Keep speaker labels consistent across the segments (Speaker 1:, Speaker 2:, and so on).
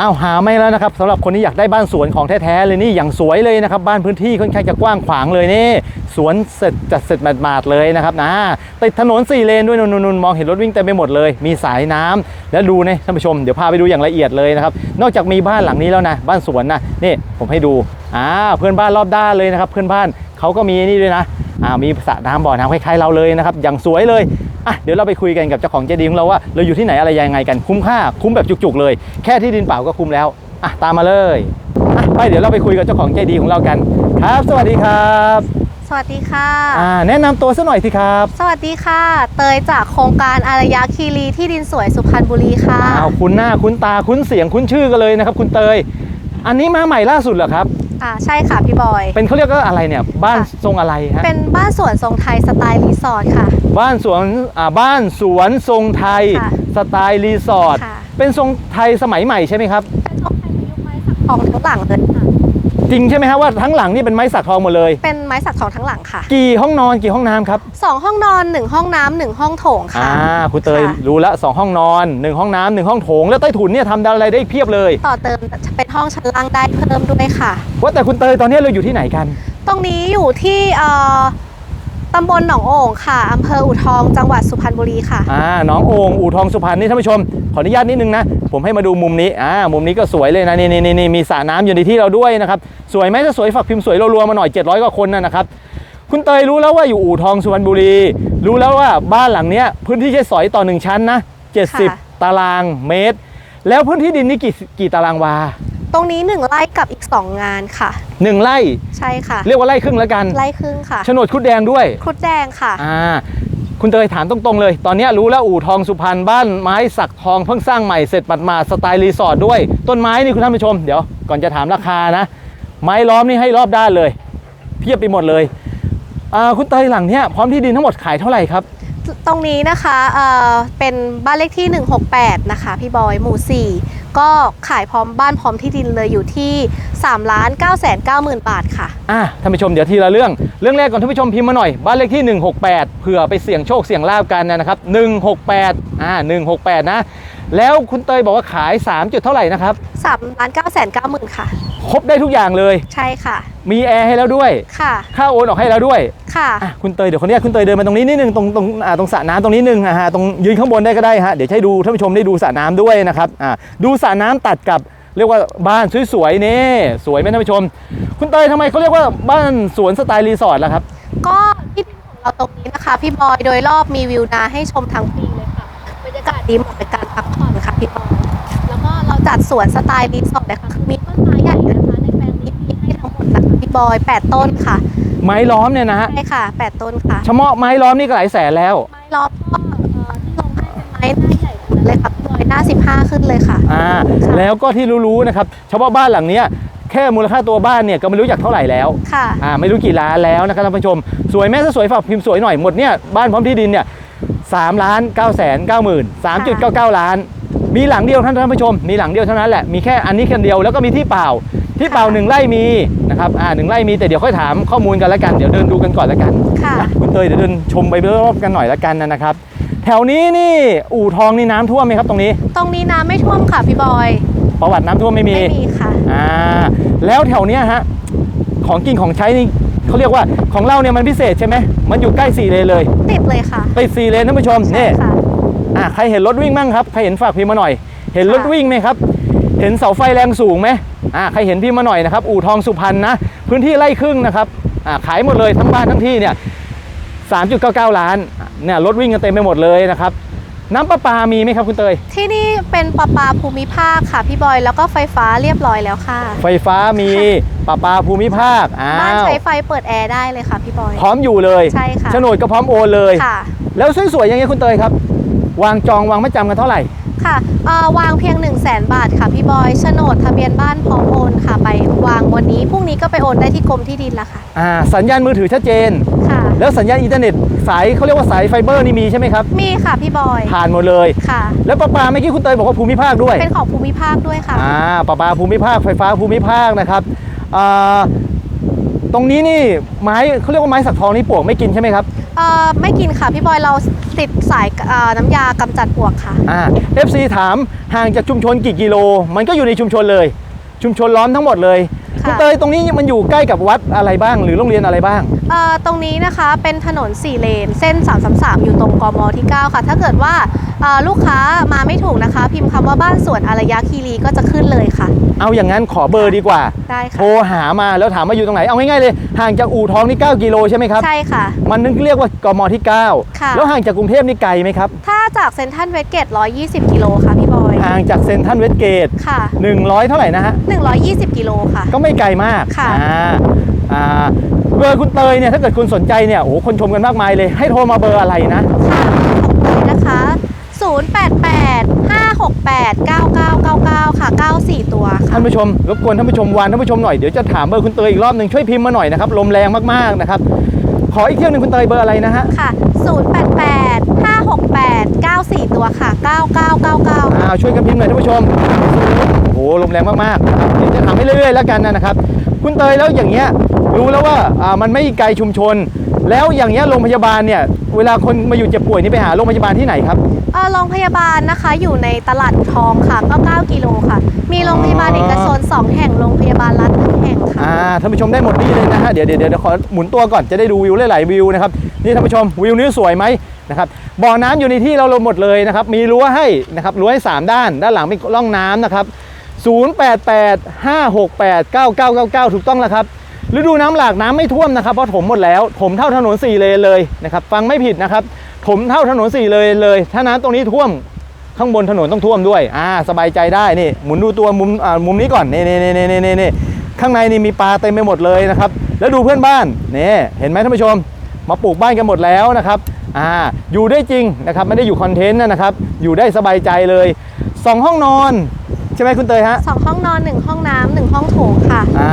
Speaker 1: อ้าวหาไม่แล้วนะครับสำหรับคนที่อยากได้บ้านสวนของแท้ๆเลยนี่อย่างสวยเลยนะครับบ้านพื้นที่ค่อนข้างจะกว้างขวางเลยนี่สวนเสร็จจัดเสร็จหมาดๆเลยนะครับนะติดถนนสี่เลนด้วยนุ่นๆมองเห็นรถวิ่งเต็มไปหมดเลย มีสายน้ำแล้วดูนะท่านผู้ชมเดี๋ยวพาไปดูอย่างละเอียดเลยนะครับนอกจากมีบ้านหลังนี้แล้วนะบ้านสวนนะนี่ผมให้ดูอ่าเพื่อนบ้านรอบด้านเลยนะครับเพื่อนบ้านเขาก็มีนี่ด้วยนะอ่ามีสระน้ำบ่อน้ำคล้ายๆเราเลยนะครับอย่างสวยเลย อะเดี๋ยวเราไปคุยกันกับเจ้าของเจดีย์ของเราว่าเราอยู่ที่ไหนอะไรยังไงกันคุ้มค่าคุ้มแบบจุกๆเลย แค่ที่ดินเปล่าก็คุ้มแล้วอะตามมาเลยอะไปเดี๋ยวเราไปคุยกับเจ้าของเจดีย์ของเรากัน ครับ สวัสดีครับ
Speaker 2: สวัสดีค่ะ
Speaker 1: อ่าแนะนำตัวซะหน่อยสิครับ
Speaker 2: สวัสดีค่ะ เตยจากโครงการอารยะคีรีที่ดินสวยสุพรรณบุรีค่ะ
Speaker 1: อ้าวคุ้นหน้าคุ้นตาคุ้นเสียงคุ้นชื่อกันเลยนะครับ คุณเตย อันนี้มาใหม่ล่าสุดเหรอครับ
Speaker 2: อ่าใช่ค่ะพี่บอย
Speaker 1: เป็นเขาเรียกว่าอะไรเนี่ย บ้านทรงอะไรฮะ
Speaker 2: เป็นบ้านสวนทรงไทยสไตล์รีสอร์ทค่ะ
Speaker 1: บ้านสวนอ่าบ้านสวนทรงไทย
Speaker 2: ค่ะ
Speaker 1: สไตล์รีสอร์ท
Speaker 2: ค่ะ
Speaker 1: เป็นทรงไทยสมัยใหม่ใช่ไหมครับ
Speaker 2: เป็นทรงไทยประยุกต์ไม้สักทองทั้งหลังเลยค่ะ
Speaker 1: จริงใช่ไหมฮะว่าทั้งหลังนี่เป็นไม้สักทองหมดเลย
Speaker 2: เป็นไม้สักทองทั้งหลังค่ะ
Speaker 1: กี่ห้องนอนกี่ห้องน้ำครับ
Speaker 2: สองห้องนอนหนึ่งห้องน้ำหนึ่งห้องโถงค่ะ
Speaker 1: อ่าคุณเตย
Speaker 2: ค่ะ
Speaker 1: รู้ละสองห้องนอนหนึ่งห้องน้ำหนึ่งห้องโถง แล้วใต้ถุนเนี่ยทำอะไรได้เพียบเลย
Speaker 2: ต่อเติมเป็นห้องชั้นล่างได้เพิ่มด้วยค่ะ
Speaker 1: ว่าแต่คุณเตยตอนนี้เราอยู่ที่ไหนกัน
Speaker 2: ตรงนี้อยู่ที่เอ่อ ตำบลหนองโอ่งค่ะอำเภออู่ทองจังหวัดสุพรรณบุรีค่ะ
Speaker 1: อ่าหน้องโอ่งอู่ทองสุพรรณนี่ท่านผู้ชม ขออนุญาตนิดนึงนะ ผมให้มาดูมุมนี้ อ่า มุมนี้ก็สวยเลยนะ นี่นี่นี่นี่มีสระน้ำอยู่ในที่เราด้วยนะครับ สวยไหมถ้าสวยฝากพิมพ์สวยรัวๆมาหน่อย 700 กว่าคนนะนะครับ คุณเตยรู้แล้วว่าอยู่อู่ทองสุพรรณบุรี รู้แล้วว่าบ้านหลังเนี้ยพื้นที่ใช้สอยต่อหนึ่งชั้นนะ
Speaker 2: ค่ะ
Speaker 1: 70 ตารางเมตร แล้วพื้นที่ดินนี่กี่กี่ตารางวา
Speaker 2: ตรงนี้หนึ่งไร่กับอีกสองงานค่ะ
Speaker 1: หนึ่งไร่
Speaker 2: ใช่ค่ะ
Speaker 1: เรียกว่าไร่ครึ่งแล้วกัน
Speaker 2: ไร่ครึ่งค่ะ
Speaker 1: โฉนดคุดแดงด้วย
Speaker 2: ครุดแดงค่ะ
Speaker 1: อ่า คุณเตยถามตรงๆเลย ตอนนี้รู้แล้วอู่ทองสุพรรณบ้านไม้สักทองเพิ่งสร้างใหม่เสร็จปัดมาดๆสไตล์รีสอร์ทด้วย ต้นไม้นี่คุณท่านผู้ชมเดี๋ยวก่อนจะถามราคานะ ไม้ล้อมนี่ให้รอบด้านเลย เพียบไปหมดเลยอ่าคุณเตยหลังเนี้ยพร้อมที่ดินทั้งหมดขายเท่าไหร่ครับ
Speaker 2: ตรงนี้นะคะเอ่อเป็นบ้านเลขที่ 168 นะคะ พี่บอยหมู่4 ก็ขายพร้อมบ้านพร้อมที่ดินเลยอยู่ที่3ล้าน9 9 0 0 0 0 บาทค่ะ
Speaker 1: อะท่านผู้ชมเดี๋ยวทีละเรื่อง เรื่องแรกก่อนท่านผู้ชมพิมพ์มาหน่อย บ้านเลขที่ 168 เผื่อไปเสี่ยงโชคเสี่ยงลาบกันนะครับ 168 อ่า 168 นะ แล้วคุณเตยบอกว่าขาย 3 จุดเท่าไหร่นะครับ
Speaker 2: 3ล้าน9 9 0 0 0 0ค่ะ
Speaker 1: ครบได้ทุกอย่างเลย
Speaker 2: ใช่ค่ะ
Speaker 1: มีแอร์ให้แล้วด้วย
Speaker 2: ค่ะ
Speaker 1: ค่าโอนออกให้แล้วด้วย
Speaker 2: ค่ะ
Speaker 1: อะคุณเตยเดี๋ยวคนนี้คุณเตยเดินมาตรงนี้นิดนึงตรงตรงอ่าตรงสระน้ำตรงนี้นึงอะฮะตรงยืนข้างบนได้ก็ได้ฮะเดี๋ยวจะให้ดูท่านผู้ชมได้ดูสระน้ำด้วยนะครับอ่าดูสระน้ำตัดกับเรียกว่าบ้านสวยๆนี่สวยไหมท่านผู้ชม คุณเตยทำไมเขาเรียกว่าบ้านสวนสไตล์รีสอร์ทล่ะครับ
Speaker 2: ก็ที่ดินของเราตรงนี้นะคะ พี่บอยโดยรอบมีวิวนาให้ชมทั้งปีเลยค่ะบรรยากาศดีเหมาะกับการพัก ผ่อนค่ะพี่บอยแล้วก็เราจัดสวนสไตล์รีสอร์ทนะคะคือมีต้นไม้ใหญ่นะคะในแปลงนี้มีให้ทั้งหมดนะคะพี่บอย8ต้นค่ะ
Speaker 1: ไม้ล้อมเนี่ยนะฮะ
Speaker 2: ใช่ค่ะ8ต้นค่ะ
Speaker 1: เฉพาะไม้ล้อมนี่ก็หลายแสนแล้ว
Speaker 2: ไม้ล้อมก็เอ่อที่ลงให้เป็นไม้หน้าใหญ่ทั้งนั้นเลยค่ะพี่บอยหน้า15ขึ้นเลยค่ะ
Speaker 1: อ่า
Speaker 2: ค่ะ
Speaker 1: แล้วก็ที่รู้ๆนะครับเฉพาะบ้านหลังเนี้ยแค่มูลค่าตัวบ้านเนี่ยก็ไม่รู้จักเท่าไหร่แล้ว
Speaker 2: ค่ะ
Speaker 1: อ่าไม่รู้กี่ล้านแล้วนะครับท่านผู้ชม สวยแม่ถ้าสวยฝากพิมพ์สวยหน่อยหมดเนี่ยบ้านพร้อมที่ดินเนี่ยสามล้านเก้าแสนเก้าหมื่นสามจุดเก้าเก้าล้าน มีหลังเดียวท่านท่านผู้ชม มีหลังเดียวเท่านั้นแหละมีแค่อันนี้แค่เดียวแล้วก็มีที่เปล่า ที่เปล่าหนึ่งไร่มีนะครับอ่าหนึ่งไร่มีแต่เดี๋ยวค่อยถามข้อมูลกันแล้วกันเดี๋ยวเดินดูกันก่อนแล้วกัน
Speaker 2: ค่ะ
Speaker 1: อะ คุณเตยเดี๋ยวเดินชมไปรอบๆกันหน่อยแล้วกันนะครับ แถวนี้นี่อู่ทองนี่น้ำท่วมไหมครับตรงนี้
Speaker 2: ตรงนี้น้ำไม่ท่วมค่ะพี่บอย
Speaker 1: ประวัติน้ำท่วมไม่มี
Speaker 2: ไม่มีค่ะ
Speaker 1: อ่าแล้วแถวเนี้ยฮะของกินของใช้นี่เขาเรียกว่าของเราเนี่ยมันพิเศษใช่ไหมมันอยู่ใกล้สี่เลนเลย
Speaker 2: ติดเลยค่ะ
Speaker 1: ติดสี่เลนท่านผู้ชม
Speaker 2: ใช่
Speaker 1: นี่
Speaker 2: ค่ะ
Speaker 1: อ่าใครเห็นรถวิ่งบ้างครับใครเห็นฝากพิมพ์มาหน่อย เห็นรถ
Speaker 2: ค่ะ
Speaker 1: วิ่งไหมครับ เห็นเสาไฟแรงสูงไหมอ่าใครเห็นพิมพ์มาหน่อยนะครับ อู่ทองสุพรรณนะ พื้นที่ไร่ครึ่งนะครับอ่าขายหมดเลยทั้งบ้านทั้งที่เนี่ย3.99 ล้านเนี่ยรถวิ่งกันเต็มไปหมดเลยนะครับน้ำประปามีไหมครับคุณเตย
Speaker 2: ที่นี่เป็นประปาภูมิภาคค่ะพี่บอยแล้วก็ไฟฟ้าเรียบร้อยแล้วค่ะ
Speaker 1: ไฟฟ้ามีประปาภูมิภาคอ้า
Speaker 2: บ้าน
Speaker 1: ว
Speaker 2: ใช้ไฟเปิดแอร์ได้เลยค่ะพี่บอย
Speaker 1: พร้อมอยู่เลย
Speaker 2: ใช่ค่ะ
Speaker 1: โฉนดก็พร้อมโอนเลย
Speaker 2: ค่ะ
Speaker 1: แล้วสวยๆอย่างเงี้ยคุณเตยครับ วางจองวางไม่จำกันเท่าไหร่
Speaker 2: ค่ะเอ่อวางเพียง 1 0 0 0 0แบาทค่ะพี่บอยโฉนดทะเบียนบ้านพร้อมโอนค่ะไปวางวันนี้พรุ่งนี้ก็ไปโอนได้ที่กรมที่ดินแล้วค่ะ
Speaker 1: อ่าสัญญาณมือถือชัดเจน
Speaker 2: ค่ะ
Speaker 1: แล้วสัญญาณอินเทอร์เน็ตสายเขาเรียกว่าสายไฟเบอร์นี่มีใช่ไหมครับ
Speaker 2: มีค่ะพี่บอย
Speaker 1: ผ่านหมดเลย
Speaker 2: ค่ะ
Speaker 1: แล้วประปาเมื่อกี้คุณเตยบอกว่าภูมิภาคด้วย
Speaker 2: เป็นของภูมิภาคด้วยค่ะ
Speaker 1: อ่าประปาภูมิภาคไฟฟ้าภูมิภาคนะครับอ่าตรงนี้นี่ไม้เขาเรียกว่าไม้สักทองนี่ปลวกไม่กินใช่ไหมครับ
Speaker 2: เอ่อไม่กินค่ะพี่บอยเราติดสายเอ่อน้ำยากำจัดปลวกค่ะ
Speaker 1: อ่า FC ถามห่างจากชุมชนกี่กิโล มันก็อยู่ในชุมชนเลย ชุมชนล้อมทั้งหมดเลย
Speaker 2: ค่ะ
Speaker 1: คุณเตยตรงนี้มันอยู่ใกล้กับวัดอะไรบ้าง หรือโรงเรียนอะไรบ้าง
Speaker 2: เอ่อตรงนี้นะคะเป็นถนน 4 เลน เส้น 333 อยู่ตรงกมที่ 9 ค่ะ ถ้าเกิดว่าเอ่อลูกค้ามาไม่ถูกนะคะ พิมพ์คำว่าบ้านสวนอารยะคีรีก็จะขึ้นเลยค่ะ
Speaker 1: เอาอย่างนั้นขอเบอร์ดีกว่า
Speaker 2: ได้ค่ะ
Speaker 1: โทรหามาแล้วถามว่าอยู่ตรงไหน เอาง่ายๆเลย ห่างจากอู่ทองนี่ 9 กิโลใช่ไหมครับ
Speaker 2: ใช่ค่ะ
Speaker 1: มันนึกเรียกว่ากมที่
Speaker 2: ค่ะ
Speaker 1: 9 แล้วห่างจากกรุงเทพนี่ไกลไหมครับ
Speaker 2: ถ้าจากเซนทรัลเวสเกต 120 กิโลค่ะพี่บอย
Speaker 1: ห่างจากเซนทรัลเวสเกต
Speaker 2: ค่ะ
Speaker 1: 100 เท่าไหร่นะฮะ
Speaker 2: 120 กิโลค่ะ
Speaker 1: ก็ไม่ไกลมาก
Speaker 2: ค่ะ
Speaker 1: อ่าอ่าเบอร์คุณเตยเนี่ยถ้าเกิดคุณสนใจเนี่ยโอ้โหคนชมกันมากมายเลยให้โทรมาเบอร์อะไรนะ
Speaker 2: ค่ะของเลยนะคะ 088 568 9999 ค่ะ 94 ตัวค่ะ
Speaker 1: ท่านผู้ชมรบกวนท่านผู้ชมวานท่านผู้ชมหน่อยเดี๋ยวจะถามเบอร์คุณเตยอีกรอบหนึ่งช่วยพิมพ์มาหน่อยนะครับลมแรงมากๆนะครับขออีกเที่ยวหนึ่งคุณเตยเบอร์อะไรนะฮะ
Speaker 2: ค่ะ 088 568 94 ตัวค่ะ 9999
Speaker 1: อ่าช่วยกันพิมพ์หน่อยท่านผู้ชมโอ้โหลมแรงมากๆนะครับเดี๋ยวจะถามให้เรื่อยๆแล้วกันนะครับ คุณเตยแล้วอย่างเงี้ยรู้แล้วว่าอ่ามันไม่ไกลชุมชน แล้วอย่างเงี้ยโรงพยาบาลเนี่ยเวลาคนมาอยู่เจ็บป่วยนี่ไปหาโรงพยาบาลที่ไหนครับ
Speaker 2: เอ่อโรงพยาบาลนะคะอยู่ในตลาดทองค่ะก็9กิโลค่ะ มีโรงพยาบาลเอกชน2แห่งโรงพยาบาลรัฐหนึ่งแห่งค่ะ
Speaker 1: อ่าท่านผู้ชมได้หมดนี่เลยนะฮะเดี๋ยวเดี๋ยวเดี๋ยวขอหมุนตัวก่อนจะได้ดูวิวหลายๆวิวนะครับนี่ท่านผู้ชมวิวนี้สวยไหม นะครับบ่อน้ำอยู่ในที่เราลงหมดเลยนะครับมีรั้วให้นะครับรั้วให้ 3 ด้าน ด้านหลังเป็นร่องน้ำนะครับ088 568 9999 ถูกต้องแล้วครับฤดูน้ำหลากน้ำไม่ท่วมนะครับเพราะถมหมดแล้วถมเท่าถนนสี่เลนเลยนะครับฟังไม่ผิดนะครับถมเท่าถนนสี่เลนเลย ถ้าน้ำตรงนี้ท่วมข้างบนถนนต้องท่วมด้วยอ่าสบายใจได้นี่หมุนดูตัวมุมอ่ามุมนี้ก่อนนี่นี่นี่นี่นี่นี่ข้างในนี่มีปลาเต็มไปหมดเลยนะครับ แล้วดูเพื่อนบ้านนี่เห็นไหมท่านผู้ชม มาปลูกบ้านกันหมดแล้วนะครับอ่าอยู่ได้จริงนะครับไม่ได้อยู่คอนเทนต์นะครับ อยู่ได้สบายใจเลยสองห้องนอน ใช่ไหมคุณเตยฮะ
Speaker 2: 2ห้องนอน1ห้องน้ำหนึ่งห้องโถงค่ะ
Speaker 1: อ่า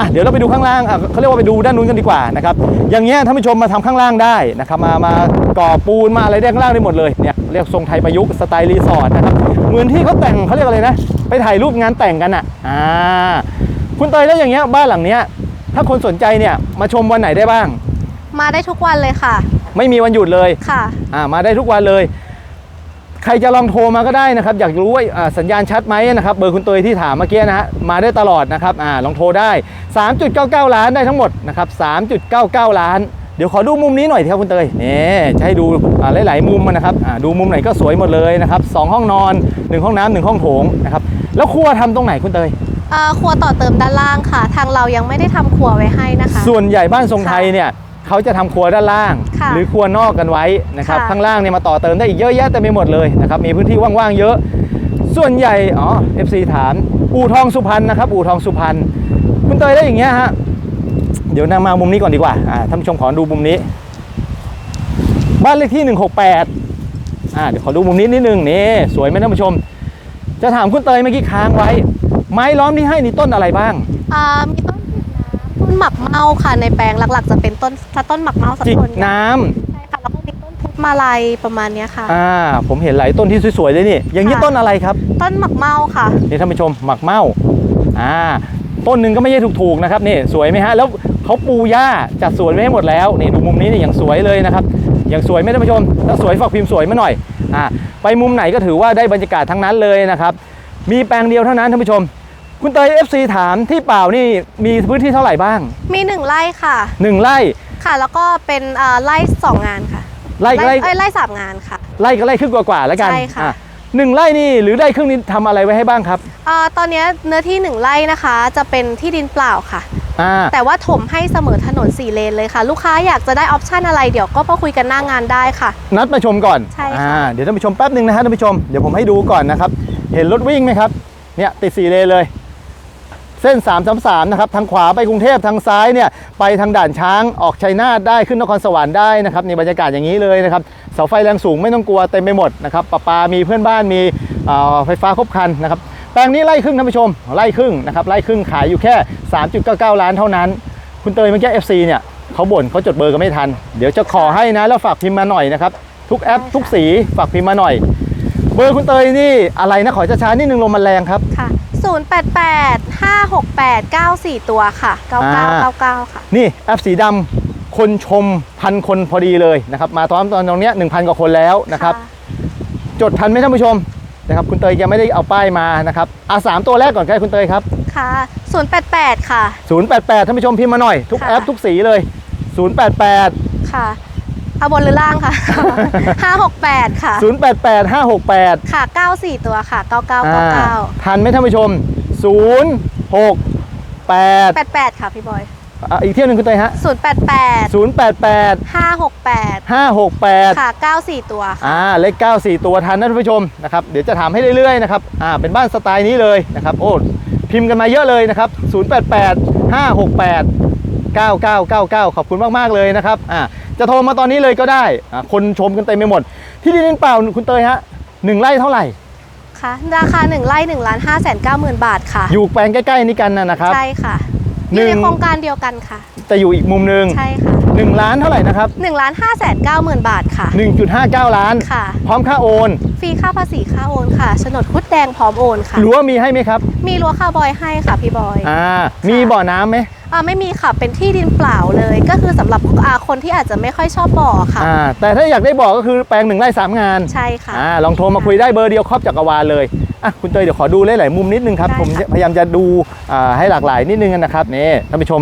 Speaker 1: อะเดี๋ยวเราไปดูข้างล่างอะเขาเรียกว่าไปดูด้านนู้นกันดีกว่านะครับอย่างเงี้ยท่านผู้ชมมาทำข้างล่างได้นะครับมามาก่อปูนมาอะไรได้ข้างล่างได้หมดเลยเนี่ยเรียกทรงไทยประยุกต์สไตล์รีสอร์ทนะครับเหมือนที่เขาแต่งเขาเรียกอะไรนะ ไปถ่ายรูปงานแต่งกันอะอ่าคุณเตยแล้วอย่างเงี้ยบ้านหลังเนี้ยถ้าคนสนใจเนี่ยมาชมวันไหนได้บ้าง
Speaker 2: มาได้ทุกวันเลยค่ะ
Speaker 1: ไม่มีวันหยุดเลย
Speaker 2: ค่ะ
Speaker 1: อ่ามาได้ทุกวันเลย ใครจะลองโทรมาก็ได้นะครับ อยากรู้ว่าอ่าสัญญาณชัดไหมนะครับเบอร์คุณเตยที่ถามเมื่อกี้นะฮะมาได้ตลอดนะครับอ่าลองโทรได้ 3.99 ล้านได้ทั้งหมดนะครับ3.99 ล้าน เดี๋ยวขอดูมุมนี้หน่อยครับคุณเตยนี่จะให้ดูอ่าหลาย ๆ มุมนะครับอ่าดูมุมไหนก็สวยหมดเลยนะครับสองห้องนอนหนึ่งห้องน้ำหนึ่งห้องโถงนะครับแล้วครัวทำตรงไหนคุณเตย
Speaker 2: เอ่อครัวต่อเติมด้านล่างค่ะ ทางเรายังไม่ได้ทำครัวไว้ให้นะคะ
Speaker 1: ส่วนใหญ่บ้านทรงไทยเนี่ย เขาจะทำครัวด้านล่าง
Speaker 2: ค่ะ
Speaker 1: หรือครัวนอกกันไว้นะครับ
Speaker 2: ค่ะ
Speaker 1: ข้างล่างเนี่ยมาต่อเติมได้อีกเยอะแยะเต็มไปหมดเลยนะครับมีพื้นที่ว่างๆเยอะ ส่วนใหญ่อ๋อ FC ถามอู่ทองสุพรรณนะครับอู่ทองสุพรรณคุณเตยได้อย่างเงี้ยฮะเดี๋ยวนำมามุมนี้ก่อนดีกว่าอ่าท่านผู้ชมขอดูมุมนี้ บ้านเลขที่ 168อ่าเดี๋ยวขอดูมุมนี้นิดนึงนี่สวยไหมท่านผู้ชม จะถามคุณเตยเมื่อกี้ค้างไว้ ไม้ล้อมที่ให้นี่ต้นอะไรบ้าง
Speaker 2: อ่ามีต้นจิกน้ำต้น หมักเมาค่ะในแปลงหลักๆ จะเป็นต้นถ้าต้นหมักเมาสัก
Speaker 1: จิก
Speaker 2: ต้น
Speaker 1: น้ำ
Speaker 2: ใช่ค่ะแล้วก็มีต้นพุทธมาลัยประมาณเนี้ยค่ะ
Speaker 1: อ่า ผมเห็นหลายต้นที่สวยๆเลยนี่ อย่างนี้
Speaker 2: ค่ะ
Speaker 1: ต้นอะไรครับ
Speaker 2: ต้นหมักเมาค่ะ
Speaker 1: นี่ท่านผู้ชมหมักเมาอ่า ต้นหนึ่งก็ไม่ใช่ถูกๆนะครับนี่สวยไหมฮะ แล้วเขาปูหญ้าจัดสวนไว้ให้หมดแล้วนี่ดูมุมนี้นี่อย่างสวยเลยนะครับอย่างสวยไหมท่านผู้ชมถ้าสวยฝากพิมพ์สวยมาหน่อยอ่าไปมุมไหนก็ถือว่าได้บรรยากาศทั้งนั้นเลยนะครับ มีแปลงเดียวเท่านั้นท่านผู้ชม คุณเตย FC ถามที่เปล่านี่มีพื้นที่เท่าไหร่บ้าง
Speaker 2: มีหนึ่งไร่ค่ะ
Speaker 1: หนึ่งไร่
Speaker 2: ค่ะ แล้วก็เป็นอ่าไร่สองงานค่ะ
Speaker 1: ไร่ก็ไร่
Speaker 2: เอ้ยไร่สามงานค่ะ
Speaker 1: ไร่ก็ไร่ครึ่งกว่าๆแล้วกัน
Speaker 2: ใช่ค่ะ
Speaker 1: อ่หนึ่งไร่นี่หรือไร่ครึ่งนี้ทำอะไรไว้ให้บ้างครับ
Speaker 2: อ่าตอนเนี้ยเนื้อที่หนึ่งไร่นะคะ จะเป็นที่ดินเปล่าค่ะ
Speaker 1: อ่า
Speaker 2: แต่ว่าถมให้เสมอถนนสี่เลนเลยค่ะ ลูกค้าอยากจะได้ออปชันอะไรเดี๋ยวก็มาคุยกันหน้างานได้ค่ะ
Speaker 1: นัดมาชมก่อน
Speaker 2: ใช่ค่ะ
Speaker 1: อ่าเดี๋ยวท่านผู้ชมแป๊บหนึ่งนะฮะท่านผู้ชมเดี๋ยวผมให้ดูก่อนนะครับ เห็นรถวิ่งไหมครับเนี่ยติดสี่เลนเลย เส้น 333 นะครับ ทางขวาไปกรุงเทพทางซ้ายเนี่ยไปทางด่านช้างออกชัยนาทได้ขึ้นนครสวรรค์ได้นะครับในบรรยากาศอย่างนี้เลยนะครับเสาไฟแรงสูงไม่ต้องกลัวเต็มไปหมดนะครับประปา มีเพื่อนบ้านมีไฟฟ้าครบครันนะครับแปลงนี้ไล่ครึ่งท่านผู้ชมไล่ครึ่งนะครับไล่ครึ่งขายอยู่แค่ 3.99 ล้านเท่านั้น คุณเตยเมื่อกี้ FC เนี่ยเขาบ่นเขาจดเบอร์กันไม่ทัน เดี๋ยวจะขอให้นะแล้วฝากพิมพ์มาหน่อยนะครับทุกแอปทุกสีฝากพิมพ์มาหน่อย เบอร์คุณเตยนี่อะไรนะขอช้าๆนิดนึงลมมันแรงครับ
Speaker 2: ค่ะ 088 568 94 ตัวค่ะ 9999 ค่ะ
Speaker 1: นี่แอปสีดำคนชมพันคนพอดีเลยนะครับ มาตอนตอนตรงเนี้หนึ่งพันกว่าคนแล้วนะครับ จดทันไหมท่านผู้ชมนะครับคุณเตยยังไม่ได้เอาป้ายมานะครับอาสามตัวแรกก่อนก็ได้คุณเตยครับ
Speaker 2: ค่ะ 088 ค่ะ
Speaker 1: 088ท่านผู้ชมพิมพ์มาหน่อยทุก
Speaker 2: ค่ะ
Speaker 1: แอปทุกสีเลย 088
Speaker 2: ค่ะ เอาบนหรือล่างค่ะ 568 ค่ะ
Speaker 1: 088 568
Speaker 2: ค่ะ 94 ตัวค่ะ
Speaker 1: อ่า
Speaker 2: 9999
Speaker 1: ทันไหมท่านผู้ชม 0 6 8
Speaker 2: 88 ค่ะ พี่บอย
Speaker 1: อะอีกเที่ยวหนึ่งคุณเตยฮะ
Speaker 2: 088
Speaker 1: 088
Speaker 2: 568
Speaker 1: 568
Speaker 2: ค่ะ 94 ตัวค่ะ
Speaker 1: อ่าเลข9 4 ตัวทันนะท่านผู้ชมนะครับเดี๋ยวจะถามให้เรื่อยๆนะครับอ่าเป็นบ้านสไตล์นี้เลยนะครับโอ้พิมพ์กันมาเยอะเลยนะครับ 088 568 9999 ขอบคุณมากๆเลยนะครับอ่า จะโทรมาตอนนี้เลยก็ได้อ่าคนชมกันเต็มไปหมด ที่ดินเปล่าคุณเตยฮะหนึ่งไร่เท่าไหร่
Speaker 2: ค่ะราคา1ไร่1ล้าน5แสน9หมื่นบาทค่ะ
Speaker 1: อยู่แปลงใกล้ๆนี้กันนะนะครับ
Speaker 2: ใช่ค่ะ
Speaker 1: หนึ่
Speaker 2: อยู่
Speaker 1: ง
Speaker 2: ในโครงการเดียวกันค่ะ
Speaker 1: แต่อยู่อีกมุมหนึ่ง
Speaker 2: ใช่ค่ะ
Speaker 1: หนึ่งล้านเท่าไหร่นะครับ
Speaker 2: 1ล้าน5แสน9หมื่นบาทค่ะ
Speaker 1: 1.59 ล้าน
Speaker 2: ค่ะ
Speaker 1: พร้อมค่าโอน
Speaker 2: ฟรีค่าภาษีค่าโอนค่ะโฉนดคุดแดงพร้อมโอนค่ะ
Speaker 1: รั้วมีให้ไหมครับ
Speaker 2: มีรั้วคาร์บอยให้ค่ะพี่บอย
Speaker 1: อ่า มีบ่อน้ำไหม
Speaker 2: อ่า ไม่มีค่ะเป็นที่ดินเปล่าเลย ก็คือสำหรับอ่าคนที่อาจจะไม่ค่อยชอบบ่อค่ะ
Speaker 1: อ่าแต่ถ้าอยากได้บ่อก็คือแปลงหนึ่งไร่สามงาน
Speaker 2: ใช่ค่ะ
Speaker 1: อ่าลองโทรมาคุยได้เบอร์เดียวครอบจักรวาลเลยอะคุณเตยเดี๋ยวขอดูหลายๆมุมนิดนึงครับ
Speaker 2: ได้
Speaker 1: ผม
Speaker 2: ค่ะ
Speaker 1: พยายามจะดูอ่าให้หลากหลายนิดนึงนะครับนี่ท่านผู้ชม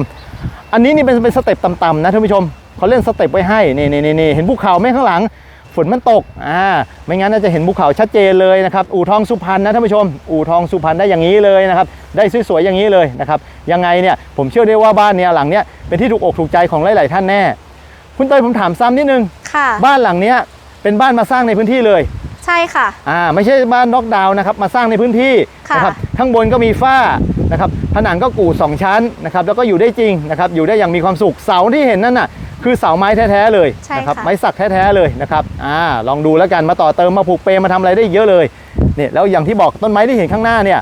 Speaker 1: อันนี้นี่เป็นเป็นสเต็ปต่ำๆนะท่านผู้ชมเขาเล่นสเต็ปไว้ให้นี่นี่นี่นี่เห็นภูเขาไหมข้างหลัง ฝนมันตกอ่าไม่งั้นน่าจะเห็นภูเขาชัดเจนเลยนะครับอู่ทองสุพรรณนะท่านผู้ชมอู่ทองสุพรรณได้อย่างนี้เลยนะครับได้สวยๆอย่างนี้เลยนะครับยังไงเนี่ยผมเชื่อได้ว่าบ้านเนี่ยหลังเนี้ยเป็นที่ถูกอกถูกใจของหลาย ๆ ท่านแน่ คุณเตยผมถามซ้ำนิดนึง
Speaker 2: ค่ะ
Speaker 1: บ้านหลังเนี้ยเป็นบ้านมาสร้างในพื้นที่เลย
Speaker 2: ใช่ค่ะ
Speaker 1: อ่าไม่ใช่บ้านน็อกดาวน์นะครับมาสร้างในพื้นที่
Speaker 2: ค่ะ
Speaker 1: นะครับข้างบนก็มีฝ้านะครับผนังก็กู่สองชั้นนะครับแล้วก็อยู่ได้จริงนะครับอยู่ได้อย่างมีความสุขเสาที่เห็นนั่นน่ะ คือเสาไม้แท้ๆเลย
Speaker 2: ใช่
Speaker 1: นะครับ
Speaker 2: ค่ะ
Speaker 1: ไม้สักแท้ๆเลยนะครับอ่าลองดูแล้วกันมาต่อเติมมาผูกเปรมาทำอะไรได้อีกเยอะเลยเนี่ยแล้วอย่างที่บอกต้นไม้ที่เห็นข้างหน้าเนี่ย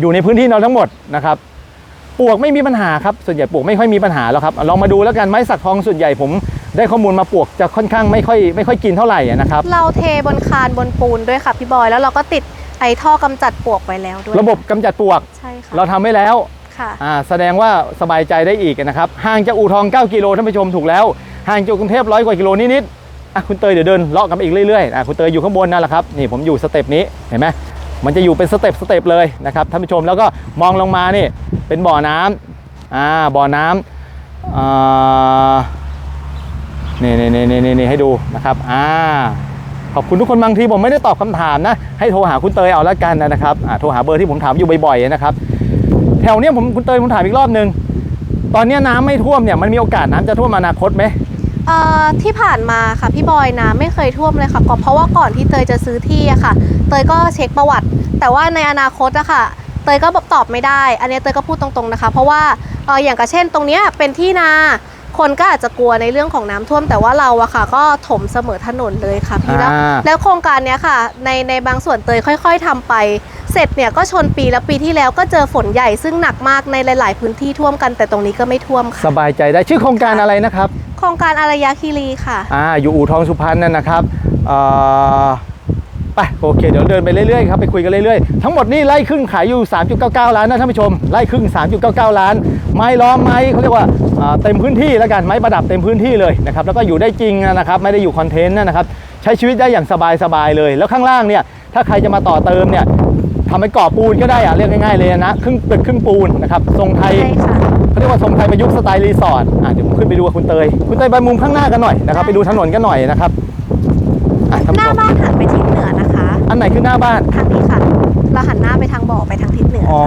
Speaker 1: อยู่ในพื้นที่เราทั้งหมดนะครับปลวกไม่มีปัญหาครับส่วนใหญ่ปลวกไม่ค่อยมีปัญหาแล้วครับอะลองมาดูแล้วกันไม้สักทองส่วนใหญ่ผมได้ข้อมูลมาปลวกจะค่อนข้างไม่ค่อยไม่ค่อยกินเท่าไหร่อะนะครับ
Speaker 2: เราเทบนคานบนปูนด้วยค่ะพี่บอยแล้วเราก็ติดไอ้ท่อกำจัดปลวกไว้แล้วด้วย
Speaker 1: ระบบกำจัดปลวก
Speaker 2: ใช่ค่ะ
Speaker 1: เราทำไว้แล้ว
Speaker 2: ค่ะ
Speaker 1: อ่าแสดงว่าสบายใจได้อีกนะครับห่างจากอู่ทอง 9 กิโลท่านผู้ชมถูกแล้วห่างจากกรุงเทพร้อยกว่ากิโลนิดๆอะคุณเตยเดี๋ยวเดินเลาะกันไปอีกเรื่อยๆอะคุณเตยอยู่ข้างบนนั่นแหละครับนี่ผมอยู่สเต็ปนี้เห็นไหมมันจะอยู่เป็นสเต็ปสเต็ปเลยนะครับท่านผู้ชมแล้วก็มองลงมานี่เป็นบ่อน้ำอ่าบ่อน้ำอ่านี่นี่นี่นี่นี่ให้ดูนะครับอ่าขอบคุณทุกคนบางทีผมไม่ได้ตอบคำถามนะ ให้โทรหาคุณเตยเอาละกันนะครับอ่าโทรหาเบอร์ที่ผมถามอยู่บ่อยๆนะครับ แถวเนี้ยผมคุณเตยผมถามอีกรอบนึง ตอนเนี้ยน้ำไม่ท่วมเนี่ยมันมีโอกาสน้ำจะท่วมอนาคตไหม
Speaker 2: เอ่อที่ผ่านมาค่ะพี่บอยน้ำไม่เคยท่วมเลยค่ะก็เพราะว่าก่อนที่เตยจะซื้อที่อะค่ะ เตยก็เช็คประวัติ แต่ว่าในอนาคตอะค่ะ เตยก็ตอบไม่ได้ อันนี้เตยก็พูดตรงๆนะคะ เพราะว่าเอ่ออย่างกับเช่น ตรงเนี้ยเป็นที่นา คนก็อาจจะกลัวในเรื่องของน้ำท่วม แต่ว่าเราอะค่ะ ก็ถมเสมอถนนเลยค่ะพี่แล้ว
Speaker 1: อ่า
Speaker 2: แล้วโครงการเนี้ยค่ะ ในในบางส่วนเตยค่อย ๆทำไป เสร็จเนี่ยก็ชนปีแล้วปีที่แล้วก็เจอฝนใหญ่ซึ่งหนักมากในหลาย ๆ พื้นที่ท่วมกันแต่ตรงนี้ก็ไม่ท่วมค่ะ
Speaker 1: สบายใจได้ชื่อโครงการอะไรนะครับ
Speaker 2: โครงการอารยาคีรีค่ะ
Speaker 1: อ่าอยู่อู่ทองสุพรรณนั่นนะครับเอ่อ ไปโอเคเดี๋ยวเดินไปเรื่อยๆครับไปคุยกันเรื่อยๆ ทั้งหมดนี่ไล่ครึ่งขายอยู่ 3.99 ล้านนะท่านผู้ชมไล่ครึ่ง 3.99 ล้าน ไม้ล้อมไม้เขาเรียกว่าอ่าเต็มพื้นที่แล้วกันไม้ประดับเต็มพื้นที่เลยนะครับแล้วก็อยู่ได้จริงนะครับไม่ได้อยู่คอนเทนต์นะครับใช้ชีวิตได้อย่างสบายๆเลย แล้วข้างล่างเนี่ยถ้าใครจะมาต่อเติมเนี่ยทำเป็นก่อปูนก็ได้อะเรียกง่ายๆเลยนะครึ่งตึกครึ่งปูนนะครับทรงไทย
Speaker 2: ใช่ค่ะ
Speaker 1: เขาเรียกว่าทรงไทยประยุกต์สไตล์รีสอร์ทอะเดี๋ยวผมขึ้นไปดูกับคุณเตยคุณเตยไปมุมข้างหน้ากันหน่อยนะครับ
Speaker 2: ได้
Speaker 1: ไปดูถนนกันหน่อยนะครับอะท่าน
Speaker 2: ห
Speaker 1: ผู้
Speaker 2: น้า
Speaker 1: ชม
Speaker 2: บ้านหัน อัน
Speaker 1: ไหนคือหน้าบ้าน
Speaker 2: ทางนี้ค่ะ เราหันหน้าไปทางบ่อไปทางทิศเหนือ
Speaker 1: อ๋อ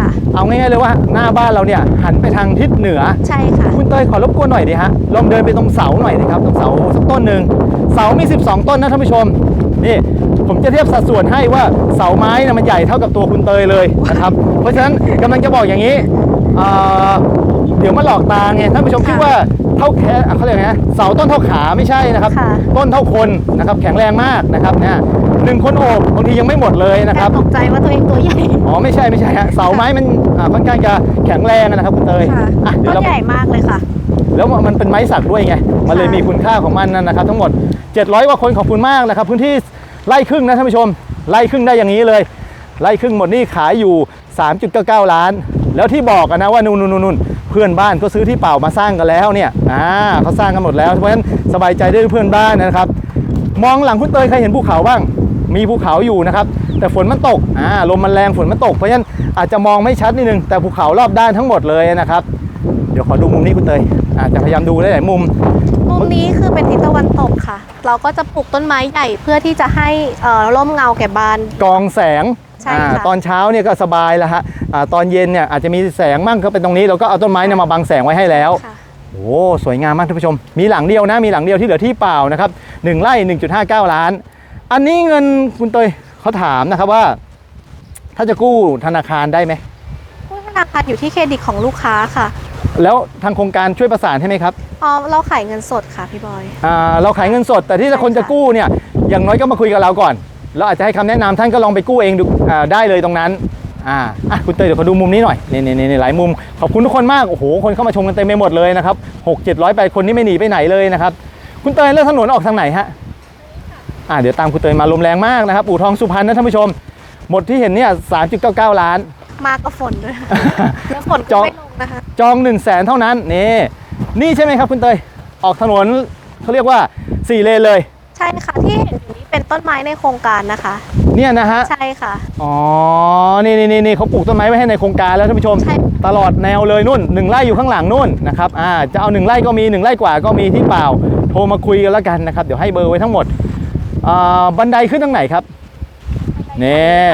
Speaker 2: ค่ะ
Speaker 1: เอาง่ายๆเลยว่าหน้าบ้านเราเนี่ยหันไปทางทิศเหนือ
Speaker 2: ใช่ค่ะ
Speaker 1: คุณเตยขอรบกวนหน่อยดิฮะ ลองเดินไปตรงเสาหน่อยนะครับ ตรงเสาสักต้นหนึ่ง เสามี 12 ต้นนะท่านผู้ชม นี่ ผมจะเทียบสัดส่วนให้ว่าเสาไม้นะมันใหญ่เท่ากับตัวคุณเตยเลยนะครับ เพราะฉะนั้นกำลังจะบอกอย่างนี้เอ่อเดี๋ยวมาหลอกตาไงท่านผู้ชมคิดว่าเท่าแค่อะเขาเรียกไงนะเสาต้นเท่าขาไม่ใช่นะครับ
Speaker 2: ค่ะ
Speaker 1: ต้นเท่าคนนะครับแข็งแรงมากนะครับเนี่ย หนึ่งคนโอบบางทียังไม่หมดเลยนะครับ
Speaker 2: แอบตกใจว่าตัวเองตัวใหญ่
Speaker 1: อ๋อไม่ใช่ไม่ใช่ฮะเสาไม้มันอ่าค่อนข้างจะแข็งแรงนะครับคุณเตย
Speaker 2: ค่ะ
Speaker 1: อะเดี๋ย
Speaker 2: ต้
Speaker 1: วนเรา
Speaker 2: ใหญ่มากเลยค่ะ
Speaker 1: แล้วมันเป็นไม้สักด้วยไง มันเลย
Speaker 2: ใช่
Speaker 1: มีคุณค่าของมันนั่นนะครับ ทั้งหมด 700 กว่าคนขอบคุณมากนะครับ พื้นที่ไล่ครึ่งนะท่านผู้ชมไล่ครึ่งได้อย่างนี้เลยไล่ครึ่งหมดนี่ขายอยู่ 3.99 ล้าน แล้วที่บอกกันนะว่านู่นนู่นนู่นเพื่อนบ้านก็ซื้อที่เปล่ามาสร้างกันแล้วเนี่ย อ่าเขาสร้างกันหมดแล้ว เพราะฉะนั้นสบายใจได้ด้วยเพื่อนบ้านนะครับ มองหลังคุณเตยใครเห็นภูเขาบ้าง มีภูเขาอยู่นะครับ แต่ฝนมันตกอ่าลมมันแรงฝนมันตกเพราะฉะนั้นอาจจะมองไม่ชัดนิดนึงแต่ภูเขารอบด้านทั้งหมดเลยนะครับ เดี๋ยวขอดูมุมนี้คุณเตยอาจจะพยายามดูได้หลายมุม
Speaker 2: มุมนี้คือเป็นทิศตะวันตกค่ะ เราก็จะปลูกต้นไม้ใหญ่เพื่อที่จะให้เอ่อร่มเงาแก่บ้าน
Speaker 1: กองแสง
Speaker 2: ใช่
Speaker 1: อ่า
Speaker 2: ค่ะ
Speaker 1: ตอนเช้าเนี่ยก็สบายแล้วฮะอ่าตอนเย็นเนี่ยอาจจะมีแสงมั่งก็เป็นตรงนี้เราก็เอาต้นไม้เนี่ยมาบังแสงไว้ให้แล้ว
Speaker 2: ค่ะ
Speaker 1: โอ้สวยงามมากท่านผู้ชม มีหลังเดียวนะมีหลังเดียวที่เหลือที่เปล่านะครับหนึ่งไร่1.59 ล้าน อันนี้เงินคุณเตยเขาถามนะครับว่า ถ้าจะกู้ธนาคารได้ไหม
Speaker 2: ผู้ธนาคารอยู่ที่เครดิตของลูกค้าค่ะ
Speaker 1: แล้วทางโครงการช่วยประสานให้ไหมครับ
Speaker 2: อ๋อเราขายเงินสดค่ะพี่บอย
Speaker 1: อ่าเราขายเงินสด แต่ที่จะคนจะกู้เนี่ยอย่างน้อยก็มาคุยกับเราก่อนเราอาจจะให้คำแนะนำท่านก็ลองไปกู้เองดูอ่าได้เลยตรงนั้นอ่าอะคุณเตยเดี๋ยวขอดูมุมนี้หน่อยนี่นี่นี่หลายมุมขอบคุณทุกคนมากโอ้โหคนเข้ามาชมกันเต็มไปหมดเลยนะครับหกเจ็ดร้อยแปดคนนี่ไม่หนีไปไหนเลยนะครับคุณเตยเลือกถนนออกทางไหนฮะ อ่าเดี๋ยวตามคุณเตยมาลมแรงมากนะครับ อู่ทองสุพรรณนะท่านผู้ชม หมดที่เห็นเนี่ยสามจุดเก้าเก้าล้าน
Speaker 2: มากับฝนด้วยค่ะแล้วฝน
Speaker 1: จ
Speaker 2: ก็
Speaker 1: อง
Speaker 2: ไม่ลงนะคะ
Speaker 1: จอง1นึ่งแสนเท่านั้นนี่นี่ใช่ไหมครับคุณเตย ออกถนนเขาเรียกว่าสี่เลนเลย
Speaker 2: ใช่ค่ะที่เห็นอยู่นี้เป็นต้นไม้ในโครงการนะคะ
Speaker 1: เนี่ยนะฮะ
Speaker 2: ใช่ค่ะ
Speaker 1: อ๋อนี่นี่นี่นี่เขาปลูกต้นไม้ไว้ให้ในโครงการแล้วท่านผู้ชม
Speaker 2: ใช่
Speaker 1: ตลอดแนวเลยนู่นหนึ่งไร่อยู่ข้างหลังนู่นนะครับ อ่า จะเอาหนึ่งไร่ก็มีหนึ่งไร่กว่าก็มีที่เปล่า โทรมาคุยกันแล้วกันนะครับ เดี๋ยวให้เบอร์ไว้ทั้งหมดอ่า บันไดขึ้นทางไหนครับนี่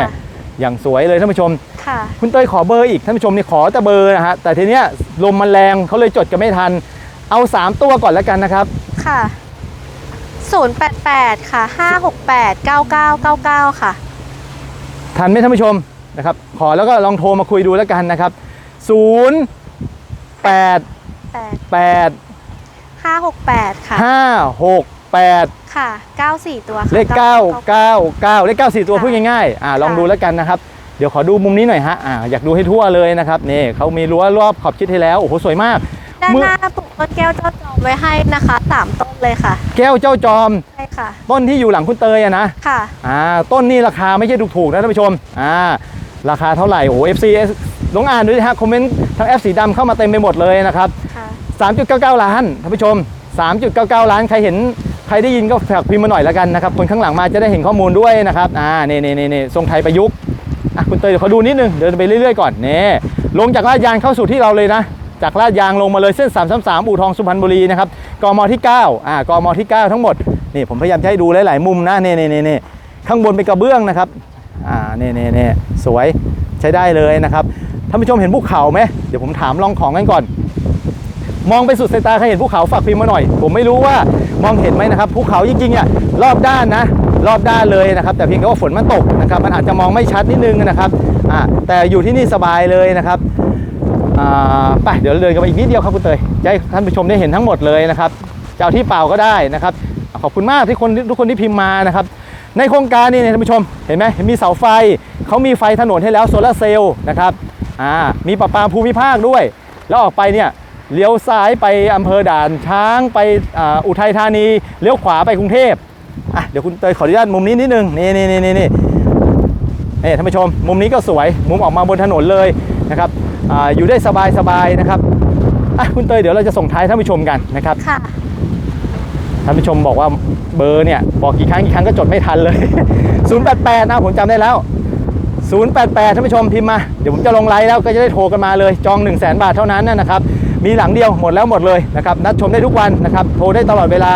Speaker 1: อย่างสวยเลยท่านผู้ชม
Speaker 2: ค่ะ
Speaker 1: คุณเต้ยขอเบอร์อีกท่านผู้ชมนี่ขอแต่เบอร์นะฮะแต่ทีเนี้ยลมมันแรงเขาเลยจดกันไม่ทัน เอา 3 ตัวก่อนแล้วกันนะครับ
Speaker 2: ค่ะ 088 ค่ะ 568 9999 ค่ะ
Speaker 1: ทันไหมท่านผู้ชมนะครับ ขอแล้วก็ลองโทรมาคุยดูแล้วกันนะครับ 0 8
Speaker 2: 8
Speaker 1: 8
Speaker 2: 568 ค่ะ
Speaker 1: 5 6 8
Speaker 2: ค่ะ 94 ตัวค่ะ
Speaker 1: เลข 9 9 9 เลข 9 4 ตัว
Speaker 2: ค่ะ
Speaker 1: พูดง่ายๆอ่าลอง
Speaker 2: ค่ะ
Speaker 1: ดูแล้วกันนะครับ เดี๋ยวขอดูมุมนี้หน่อยฮะอ่าอยากดูให้ทั่วเลยนะครับนี่เขามีรั้วรอบขอบชิดให้แล้ว โอ้โห สวยมาก
Speaker 2: ด้าน
Speaker 1: มือ
Speaker 2: หน้าปลูกต้นแก้วเจ้าจอมไว้ให้นะคะ3ต้นเลยค่ะ
Speaker 1: แก้วเจ้าจอม
Speaker 2: ใช่ค่ะ
Speaker 1: ต้นที่อยู่หลังคุณเตยอะนะ
Speaker 2: ค่ะ
Speaker 1: อ่าต้นนี้ราคาไม่ใช่ถูกๆนะท่านผู้ชมอ่าราคาเท่าไหร่โอ้โห FC ลองอ่านดูนะฮะคอมเมนต์ทางแอปสีดำเข้ามาเต็มไปหมดเลยนะครับ
Speaker 2: ค่ะ
Speaker 1: 3.99 ล้านท่านผู้ชม 3.99 ล้านใครเห็นใครได้ยินก็ฝากพิมพ์มาหน่อยแล้วกันนะครับคนข้างหลังมาจะได้เห็นข้อมูลด้วยนะครับอ่านี่นี่นี่นี่ทรงไทยประยุกต์อะคุณเตยเดี๋ยวเขาดูนิดนึงเดินไปเรื่อยๆก่อนเนี่ลงจากลาดยางเข้าสู่ที่เราเลยนะ จากลาดยางลงมาเลยเส้น 333 อู่ทองสุพรรณบุรีนะครับกมที่9อ่ากมที่ 9 ทั้งหมดนี่ผมพยายามจะให้ดูหลายๆมุมนะนี่นี่นี่นี่ข้างบนเป็นกระเบื้องนะครับอ่านี่นี่นี่สวยใช้ได้เลยนะครับท่านผู้ชมเห็นภูเขาไหมเดี๋ยวผมถามลองของกันก่อน มองไปสุดสายตาใครเห็นภูเขาฝากพิมพ์มาหน่อย ผมไม่รู้ว่า มองเห็นไหมนะครับภูเขาจริงๆเนี่ยรอบด้านนะ รอบด้านเลยนะครับ แต่เพียงแต่ว่าฝนมันตกนะครับ มันอาจจะมองไม่ชัดนิดนึงนะครับอ่าแต่อยู่ที่นี่สบายเลยนะครับอ่าไปเดี๋ยวเดินกันไปอีกนิดเดียวครับคุณเตยจะให้ท่านผู้ชมได้เห็นทั้งหมดเลยนะครับจะเอาที่เปล่าก็ได้นะครับขอบคุณมากที่คนทุกคนที่พิมพ์มานะครับ ในโครงการนี่เนี่ยท่านผู้ชมเห็นไหมมีเสาไฟเขามีไฟถนนให้แล้วโซลาร์เซลล์นะครับอ่ามีประปาภูมิภาคด้วย แล้วออกไปเนี่ย เลี้ยวซ้ายไปอำเภอด่านช้างไปอ่าอุทัยธานี เลี้ยวขวาไปกรุงเทพอะเดี๋ยวคุณเตยขออนุญาตมุมนี้นิดนึงนี่นี่นี่นี่นี่นี่ท่านผู้ชม มุมนี้ก็สวยมุมออกมาบนถนนเลยนะครับอาอยู่ได้สบายสบายนะครับอะคุณเตยเดี๋ยวเราจะส่งท้ายท่านผู้ชมกันนะครับ
Speaker 2: ค่ะ
Speaker 1: ท่านผู้ชมบอกว่าเบอร์เนี่ยบอกกี่ครั้งกี่ครั้งก็จดไม่ทันเลย 088นะผมจำได้แล้ว 088ท่านผู้ชมพิมพ์มา เดี๋ยวผมจะลงไลน์แล้วก็จะได้โทรกันมาเลยจอง 1 0 0 0 0แบาทเท่านั้นนะครับ มีหลังเดียวหมดแล้วหมดเลยนะครับนัดชมได้ทุกวันนะครับโทรได้ตลอดเวลา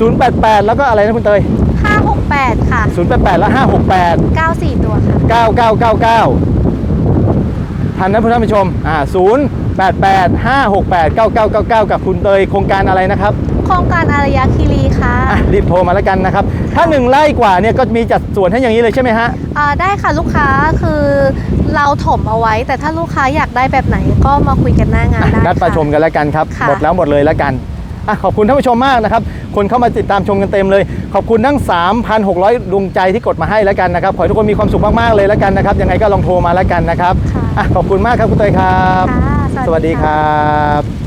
Speaker 1: 088 แล้วก็อะไรนะคุณเตย
Speaker 2: 568 ค่ะ
Speaker 1: 088 แล้ว 568
Speaker 2: 94 ตัวค่ะ
Speaker 1: 9999ทันนะท่านผู้ชมอ่า088 568 9999 กับคุณเตยโครงการอะไรนะครับ
Speaker 2: โครงการอารยาคีรีค่ะ
Speaker 1: อะรีบโทรมาแล้วกันนะครับ ถ้าหนึ่งไร่กว่าเนี่ยก็มีจัดสวนให้อย่างนี้เลยใช่ไหมฮะ
Speaker 2: อ่าได้ค่ะลูกค้าคือเราถมเอาไว้ แต่ถ้าลูกค้าอยากได้แบบไหนก็มาคุยกันหน้างานได้
Speaker 1: นัดประ
Speaker 2: ค่ะ
Speaker 1: ชมกันแล้วกันครับ
Speaker 2: ค่ะ
Speaker 1: หมดแล้วหมดเลยแล้วกันอะขอบคุณท่านผู้ชมมากนะครับ คนเข้ามาติดตามชมกันเต็มเลย ขอบคุณทั้ง 3,600 ดวงใจที่กดมาให้แล้วกันนะครับ ขอให้ทุกคนมีความสุขมาก ๆ เลยแล้วกันนะครับ ยังไงก็ลองโทรมาแล้วกันนะครับ
Speaker 2: ค่ะ
Speaker 1: อะขอบคุณมากครับคุณเตยครับ
Speaker 2: ค่ะ
Speaker 1: สวัสดีครับ